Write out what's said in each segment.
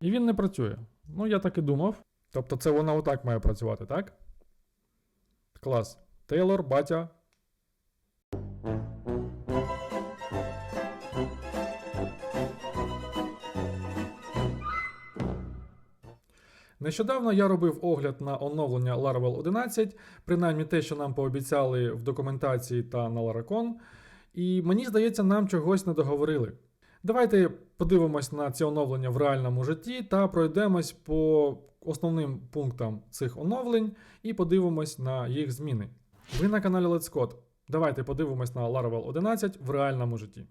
І він не працює. Ну, я так і думав. Тобто це вона отак має працювати, так? Клас. Тейлор, батя. Нещодавно я робив огляд на оновлення Laravel 11, принаймні те, що нам пообіцяли в документації та на Laracon, і мені здається, нам чогось не договорили. Давайте подивимось на ці оновлення в реальному житті та пройдемось по основним пунктам цих оновлень і подивимось на їх зміни. Ви на каналі Let's Code. Давайте подивимось на Laravel 11 в реальному житті.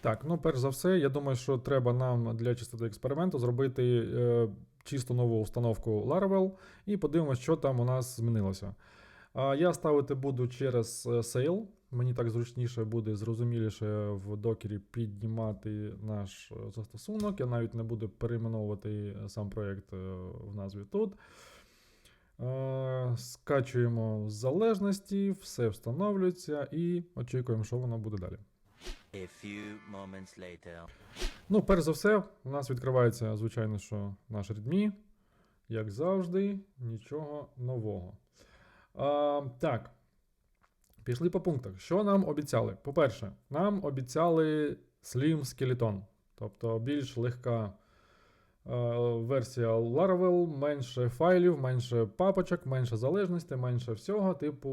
Так, ну перш за все, я думаю, що треба нам для чистоти експерименту зробити е, чисто нову установку Laravel і подивимось, що там у нас змінилося. Я ставити буду через е, Sail. Мені так зручніше буде зрозуміліше в докері піднімати наш е, застосунок. Я навіть не буду перейменовувати сам проєкт е, в назві тут. Е, Скачуємо залежності, все встановлюється і очікуємо, що воно буде далі. A few moments later. Ну, перш за все, у нас відкривається, звичайно, що наш Redmi. Як завжди, нічого нового. А, так. Пішли по пунктах. Що нам обіцяли? По-перше, нам обіцяли Slim Skeleton, тобто більш легка е, версія Laravel, менше файлів, менше папочок, менше залежностей, менше всього, типу,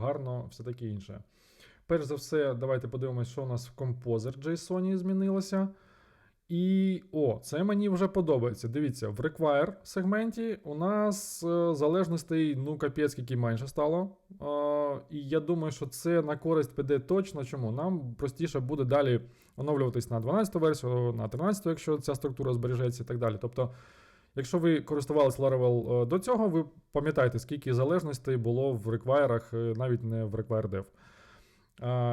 гарно, все таке інше. Перш за все, давайте подивимось, що у нас в Composer JSON змінилося. І о, це мені вже подобається. Дивіться, в Require сегменті у нас е, залежностей, ну, капець, скільки менше стало. Е, і я думаю, що це на користь піде точно. Чому? Нам простіше буде далі оновлюватись на 12 версію, на 13, якщо ця структура збережеться і так далі. Тобто, якщо ви користувалися Laravel е, до цього, ви пам'ятаєте, скільки залежностей було в Require, е, навіть не в Require Dev.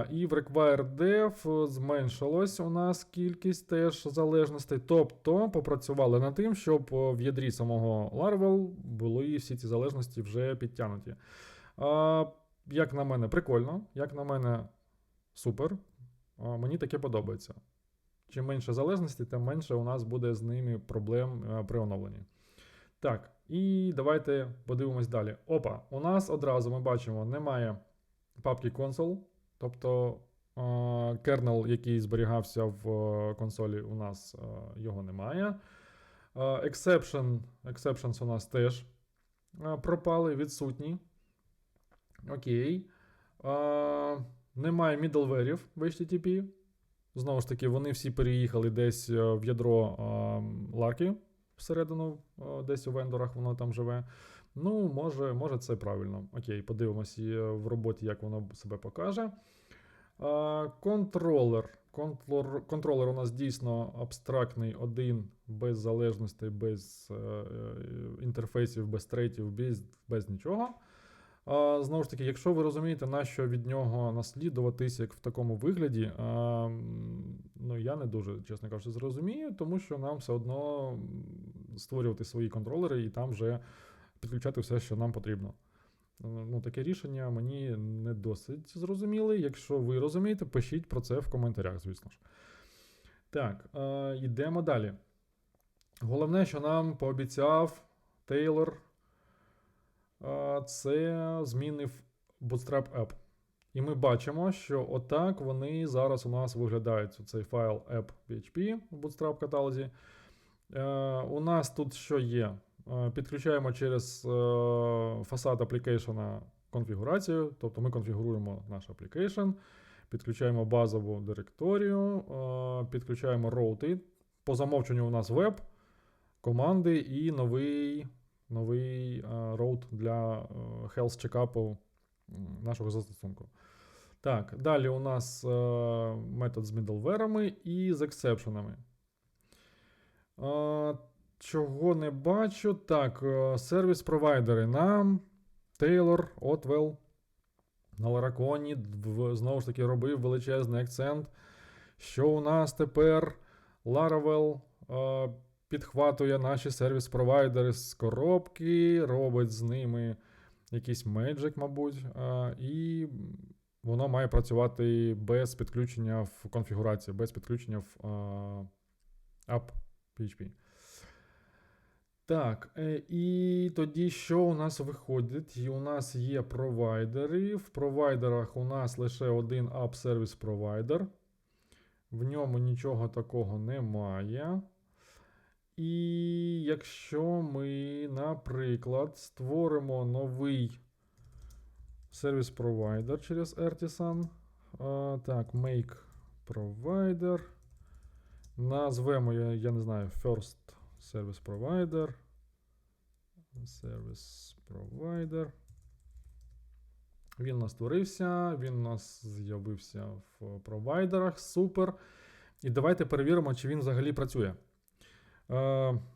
І в Require Dev зменшилась у нас кількість теж залежностей. Тобто попрацювали над тим, щоб в ядрі самого Laravel були всі ці залежності вже підтягнуті. Як на мене, прикольно, як на мене, супер. Мені таке подобається. Чим менше залежностей, тим менше у нас буде з ними проблем при оновленні. Так, і давайте подивимось далі. Опа, у нас одразу ми бачимо, немає папки console. Тобто кернел, який зберігався в е, консолі, у нас е, його немає. Е, Exception, exceptions у нас теж пропали, відсутні. Окей. Немає middleware'ів в HTTP. Знову ж таки, вони всі переїхали десь в ядро Ларки всередину, е, десь у вендорах воно там живе. Ну, може, може це правильно. Окей, подивимося в роботі, як воно себе покаже. Контролер. Контролер, у нас дійсно абстрактний, один, без залежностей, без е, е, інтерфейсів, без трейтів, без, без нічого. Знову ж таки, якщо ви розумієте, на що від нього наслідуватись, як в такому вигляді, ну я не дуже, чесно кажучи, зрозумію, тому що нам все одно створювати свої контролери і там вже підключати все, що нам потрібно. Ну, Таке рішення мені не досить зрозуміле. Якщо ви розумієте, пишіть про це в коментарях, звісно ж. Так, е, йдемо далі. Головне, що нам пообіцяв Тейлор, е, це зміни в Bootstrap App. І ми бачимо, що отак вони зараз у нас виглядають. Цей файл app.php в Bootstrap каталозі. Е, у нас тут що є? Е, Підключаємо через е, фасад аплікейшена конфігурацію, тобто ми конфігуруємо наш аплікейшн, підключаємо базову директорію, е, підключаємо роути. По замовченню у нас веб, команди і новий новий роут для health чекапу нашого застосунку. Так, далі у нас метод з middleware і з ексепшенами. Чого не бачу? Так, сервіс-провайдери нам Taylor, Otwell на Лараконі знову ж таки робив величезний акцент. Що у нас тепер Laravel е, підхватує наші сервіс-провайдери з коробки, робить з ними якийсь Magic, мабуть, е, і воно має працювати без підключення в конфігурації, без підключення в а, app PHP. Так, е, і тоді що у нас виходить? І у нас є провайдери. В провайдерах у нас лише один app сервіс провайдер. В ньому нічого такого немає. І якщо ми, наприклад, створимо новий сервіс провайдер через Artisan. Так, make provider. Назвемо, я, я не знаю, first service provider. Service provider. Він у нас створився, він у нас з'явився в провайдерах. Супер. І давайте перевіримо, чи він взагалі працює. Е,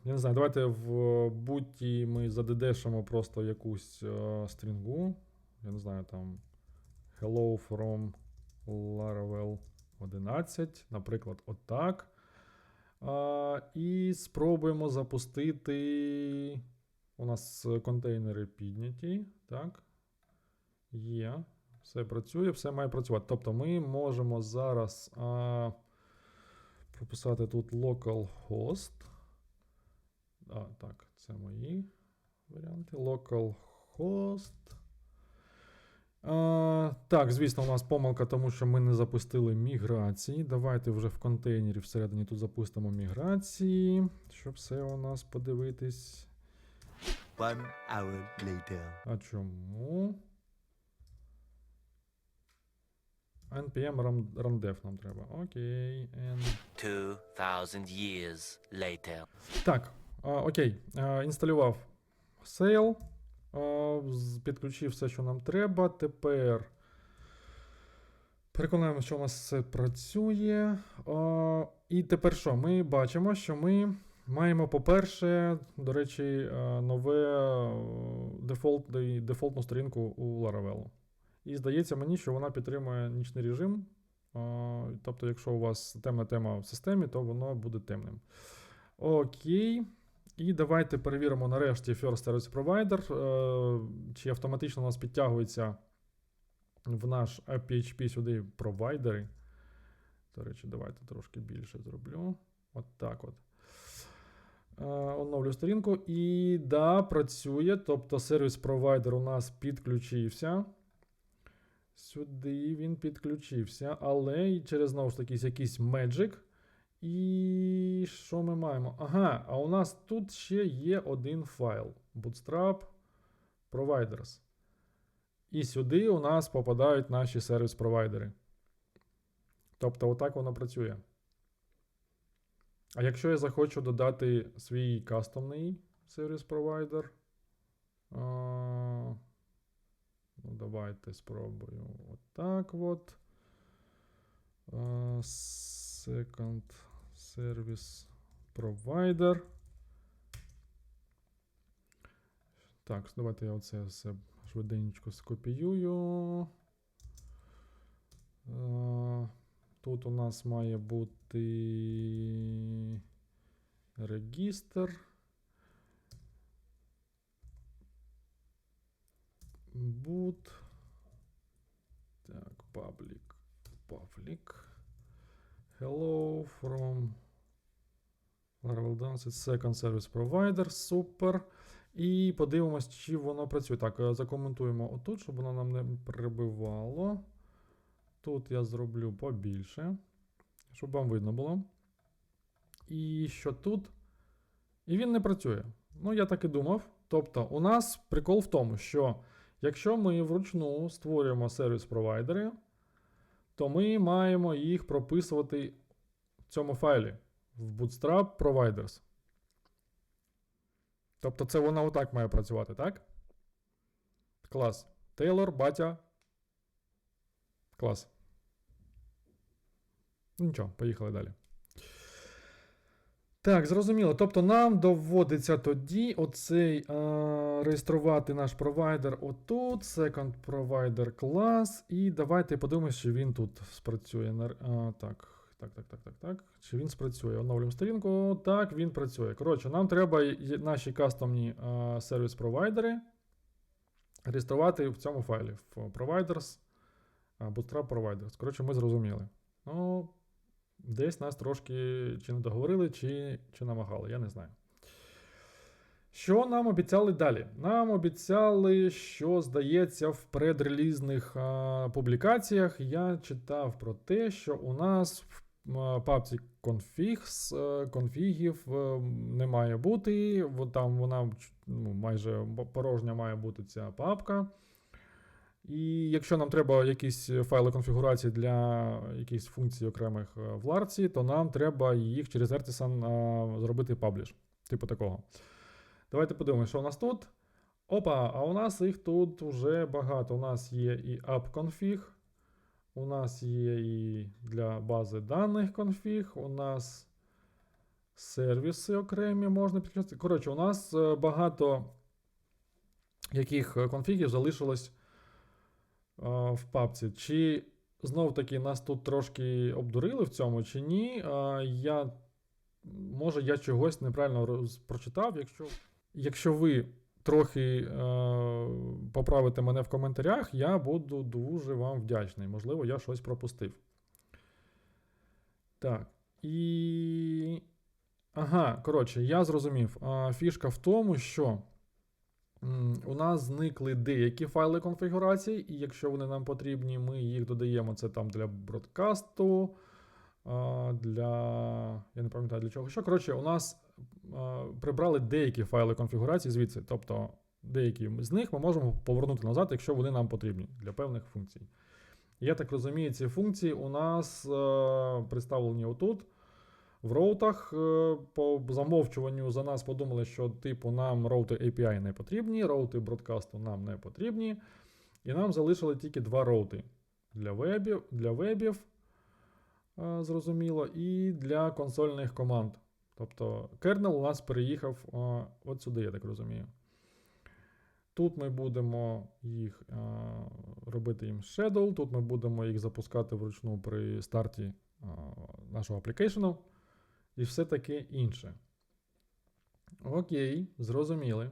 я не знаю, давайте в буті ми задедешимо просто якусь е, стрінгу. Я не знаю, там Hello from Laravel 11, наприклад, отак. А, і спробуємо запустити. У нас контейнери підняті. Так. Є. Все працює, все має працювати. Тобто ми можемо зараз а, прописати тут localhost. А, так, це мої варіанти. Localhost. А, так, звісно, у нас помилка, тому що ми не запустили міграції. Давайте вже в контейнері всередині тут запустимо міграції, щоб все у нас подивитись. One hour later. А чому? npm ramdev нам треба. Окей. Two thousand years later. Так, а, окей. А, інсталював Sail. Підключив все, що нам треба. Тепер переконаємося, що у нас все працює. І тепер що? Ми бачимо, що ми маємо, по-перше, до речі, а, нове дефолт, дефолтну сторінку у Laravel. І здається мені, що вона підтримує нічний режим. Тобто, якщо у вас темна тема в системі, то воно буде темним. Окей. І давайте перевіримо нарешті First Service Provider, е, чи автоматично у нас підтягується в наш AppPHP сюди провайдери. До речі, давайте трошки більше зроблю. От так от. Е, Оновлю сторінку. І да, працює. Тобто сервіс провайдер у нас підключився. Сюди він підключився, але через знову ж таки якийсь Magic. І що ми маємо? Ага, а у нас тут ще є один файл. Bootstrap Providers. І сюди у нас попадають наші сервіс-провайдери. Тобто, отак воно працює. А якщо я захочу додати свій кастомний сервіс-провайдер. Ну, давайте спробую отак от. Second Service Provider. Так, давайте я оце все швиденько скопіюю. Е, Тут у нас має бути регістр. Boot. Так, public. Public. Hello from Laravel Dance Second Service Provider. Супер. І подивимось, чи воно працює. Так, е, закоментуємо отут, щоб воно нам не прибивало. Тут я зроблю побільше, щоб вам видно було. І що тут? І він не працює. Ну, я так і думав. Тобто, у нас прикол в тому, що якщо ми вручну створюємо сервіс-провайдери, то ми маємо їх прописувати в цьому файлі в Bootstrap Providers. Тобто це воно отак має працювати, так? Клас. Тейлор, батя. Клас. Ну, Нічого, поїхали далі. Так, зрозуміло. Тобто нам доводиться тоді оцей а, реєструвати наш провайдер отут, second provider клас. І давайте подивимось, чи він тут спрацює. А, так, так, так, так, так, так. Чи він спрацює? Оновлюємо сторінку. Так, він працює. Коротше, нам треба наші кастомні сервіс-провайдери реєструвати в цьому файлі в providers Bootstrap Providers. Коротше, ми зрозуміли. Ну, десь нас трошки чи не договорили, чи, чи намагали, я не знаю. Що нам обіцяли далі? Нам обіцяли, що здається, в предрелізних а, публікаціях я читав про те, що у нас в папці конфіг, е, конфігів е, не має бути. Там вона ну, майже порожня має бути ця папка. І якщо нам треба якісь файли конфігурації для якихось функцій окремих е, в ларці, то нам треба їх через Artisan зробити пабліш. Типу такого. Давайте подивимося, що у нас тут. Опа, а у нас їх тут вже багато. У нас є і app-config, у нас є і для бази даних конфіг, у нас сервіси окремі можна підключити. Коротше, у нас е, багато яких е, конфігів залишилось е, в папці. Чи знов таки нас тут трошки обдурили в цьому, чи ні? Я, може, я чогось неправильно прочитав. Якщо, якщо ви трохи е, поправите мене в коментарях, я буду дуже вам вдячний. Можливо, я щось пропустив. Так. І. Ага, коротше, я зрозумів. Фішка в тому, що у нас зникли деякі файли конфігурації, і якщо вони нам потрібні, ми їх додаємо. Це там для бродкасту, для. Я не пам'ятаю для чого. Що. Коротше, у нас прибрали деякі файли конфігурації звідси. Тобто деякі з них ми можемо повернути назад, якщо вони нам потрібні для певних функцій. Я так розумію, ці функції у нас е, представлені отут. В роутах е, по замовчуванню за нас подумали, що типу нам роути API не потрібні, роути бродкасту нам не потрібні. І нам залишили тільки два роути для вебів, для вебів е, зрозуміло, і для консольних команд. Тобто кернел у нас переїхав е, от сюди, я так розумію. Тут ми будемо їх е, робити їм schedule, тут ми будемо їх запускати вручну при старті е, нашого аплікейшену і все таке інше. Окей, зрозуміли.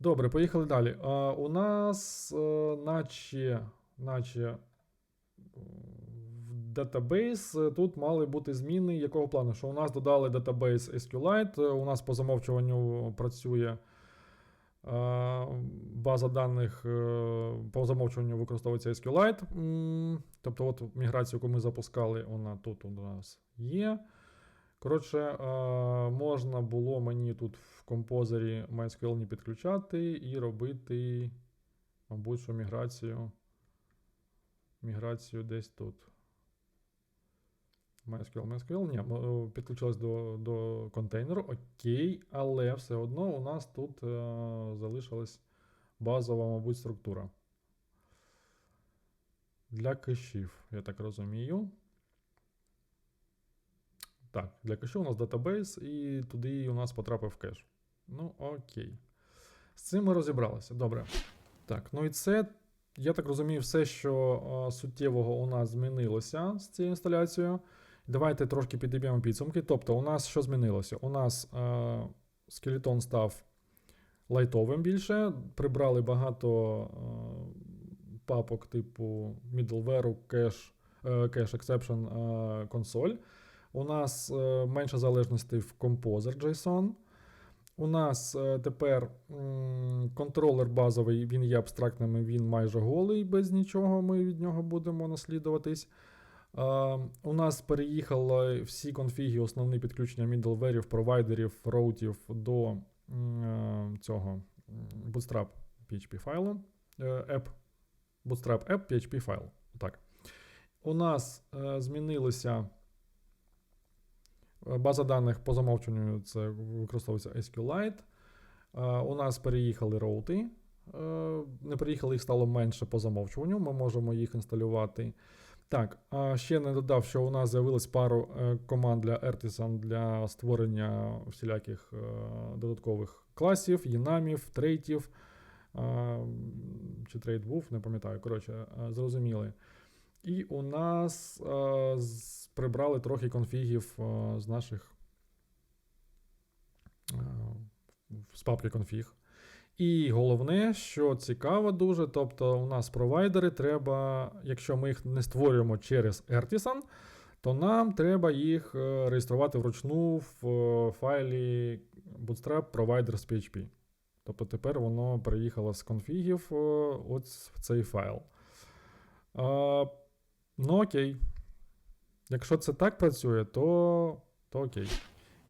Добре, поїхали далі. А, у нас, е, наче, наче датабейс тут мали бути зміни якого плану? Що у нас додали датабейс SQLite, е, у нас по замовчуванню працює. Е, База даних е, по замовчуванню використовується SQLite. Тобто, от міграцію, яку ми запускали, вона тут у нас є. Коротше, можна було мені тут в композері MySQL не підключати і робити, мабуть, що міграцію. Міграцію десь тут. MySQL, MySQL, ні, е, підключилось до, до контейнеру, окей, але все одно у нас тут е, залишилась базова, мабуть, структура. Для кешів, я так розумію. Так, для кешу у нас датабейс, і туди у нас потрапив кеш. Ну, окей. З цим ми розібралися. Добре. Так, ну і це, я так розумію, все, що е, суттєвого у нас змінилося з цією інсталяцією. Давайте трошки підіб'ємо підсумки. Тобто, у нас що змінилося? У нас е, скелетон став лайтовим більше, прибрали багато е, папок типу middleware, cache, е, cache exception, е, консоль. У нас е, менше залежності в Composer JSON. У нас е, тепер м, контролер базовий, він є абстрактним, він майже голий, без нічого ми від нього будемо наслідуватись. У нас переїхали всі конфіги, основні підключення middleware'ів, провайдерів, роутів до е, цього Bootstrap PHP файлу. е, App, Bootstrap App PHP файл. Так. У нас е, змінилося. Е, База даних по замовчуванню це використовується SQLite. У нас переїхали роути. Не переїхали, їх стало менше по замовчуванню. Ми можемо їх інсталювати. Так, ще не додав, що у нас з'явилось пару е, команд для Artisan для створення всіляких е, додаткових класів, єнамів, трейтів. Чи трейд був, не пам'ятаю. Коротше, е, зрозуміли. І у нас прибрали трохи конфігів з наших з папки конфіг. І головне, що цікаво дуже, тобто у нас провайдери треба, якщо ми їх не створюємо через Artisan, то нам треба їх е, реєструвати вручну в е, файлі Bootstrap Providers PHP. Тобто тепер воно переїхало з конфігів е, от в цей файл. А, ну окей. Якщо це так працює, то, то окей.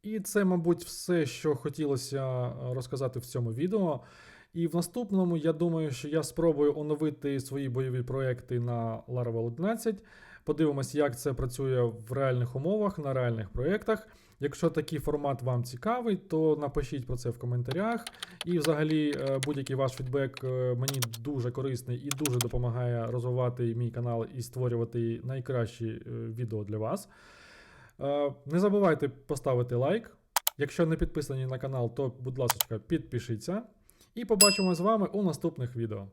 І це, мабуть, все, що хотілося е, розказати в цьому відео. І в наступному, я думаю, що я спробую оновити свої бойові проекти на Laravel 11. Подивимось, як це працює в реальних умовах, на реальних проєктах. Якщо такий формат вам цікавий, то напишіть про це в коментарях. І взагалі е, будь-який ваш фідбек е, мені дуже корисний і дуже допомагає розвивати мій канал і створювати найкращі відео для вас. Е, Не забувайте поставити лайк. Якщо не підписані на канал, то, будь ласка, підпишіться. І побачимо з вами у наступних відео.